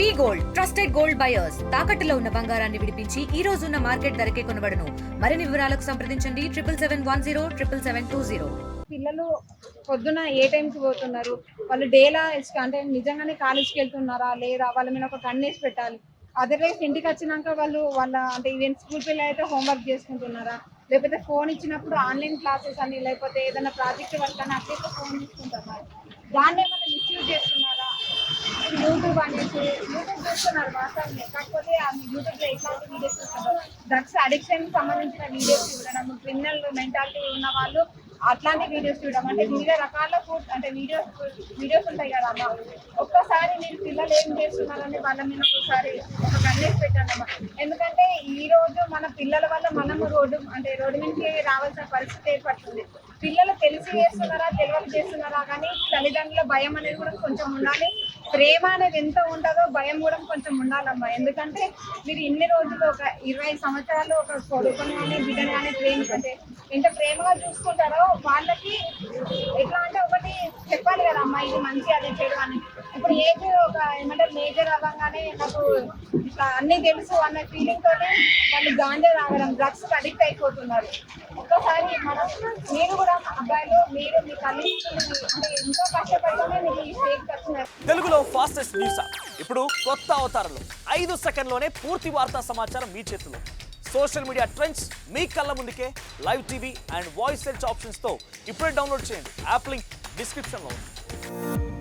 We gold trusted gold buyers తాకట్టులో ఉన్న బంగారాన్ని విడిపించి ఈ రోజు ఉన్న మార్కెట్ ధరకే కొనబడను. మరిన్ని వివరాలకు సంప్రదించండి. Triple seven one zero triple seven two zero. పిల్లలు పొద్దున ఏ టైంకి పోతున్నారు? వాళ్ళు డేలా అంటే నిజంగానే కాలేజ్కి వెళ్తున్నారా? లేదా వాళ్ళ మీద ఒక కన్నేసి పెట్టాలి. అదర్వైజ్ ఇంటికి వచ్చినాక వాళ్ళు వాళ్ళ అంటే ఈవెన్ స్కూల్ పిల్లలు అయితే హోంవర్క్ చేసుకుంటున్నారా? లేకపోతే ఫోన్ ఇచ్చినప్పుడు ఆన్లైన్ క్లాసెస్ అని లేకపోతే ఏదైనా ప్రాజెక్ట్ వర్క్ అని అట్లయితే ఫోన్ తీసుకుంటున్నారు దాన్ని ఏమైనా మిస్యూజ్ చేస్తున్నారా? యూట్యూబ్ అనేసి యూట్యూబ్ చూస్తున్నారు వాస్తవమే కాకపోతే ఆ యూట్యూబ్లో ఎట్లాంటి వీడియోస్ చూస్తున్నారు డ్రగ్స్ అడిక్షన్ సంబంధించిన వీడియోస్ చూడడం క్రిమినల్ మెంటాలిటీ ఉన్న వాళ్ళు అట్లాంటి వీడియోస్ చూడడం. అంటే వివిధ రకాల ఫుడ్ అంటే వీడియోస్ వీడియోస్ ఉంటాయి కదా అమ్మ. ఒక్కసారి మీరు పిల్లలు ఏం చేస్తున్నారని వాళ్ళ మీద ఒకసారి ఒక కన్నేసి పెట్టండి అమ్మ ఎందుకంటే ఈ రోజు మన పిల్లల వల్ల మనము రోడ్డు అంటే రోడ్డు నుంచి రావాల్సిన పరిస్థితి ఏర్పడుతుంది. పిల్లలు తెలిసి చేస్తున్నారా తెలియని చేస్తున్నారా కానీ తల్లిదండ్రుల భయం అనేది కూడా కొంచెం ఉండాలి. ప్రేమ అనేది ఎంత ఉంటుందో భయం కూడా కొంచెం ఉండాలమ్మా. ఎందుకంటే మీరు ఇన్ని రోజులు ఒక ఇరవై సంవత్సరాలు ఒక కొడుకుని కానీ బిడ్డని కానీ ప్రేమ ఎంత ప్రేమగా చూసుకుంటారో వాళ్ళకి ఎట్లా అంటే ఒకటి చెప్పాలి కదా అమ్మా ఇది మంచి అది చెడు అని ఇప్పుడు ఏజ్ ఒక ఏమంటారు మేజర్ అవ్వగానే నాకు ఇట్లా అన్ని తెలుసు అన్న ఫీలింగ్ తోనే వాళ్ళు గాంజా తాగడం డ్రగ్స్ అడిక్ట్ అయిపోతున్నారు. ఒక్కసారి మనం మీరు కూడా అబ్బాయిలు మీరు మీ తల్లిదండ్రులు అంటే ఎంతో కష్టపడితేనే మీకు ఈ స్టేజ్ వచ్చినారు. తెలుగులో ఫాస్టెస్ట్ న్యూస్ ఇప్పుడు కొత్త అవతారంలో ఐదు సెకండ్లోనే పూర్తి వార్తా సమాచారం మీ చేతిలో. సోషల్ మీడియా ట్రెండ్స్ మీ కళ్ళ ముందుకే live TV and voice search ఆప్షన్స్తో ఇప్పుడే డౌన్లోడ్ చేయండి. యాప్ లింక్ డిస్క్రిప్షన్లో ఉంది. you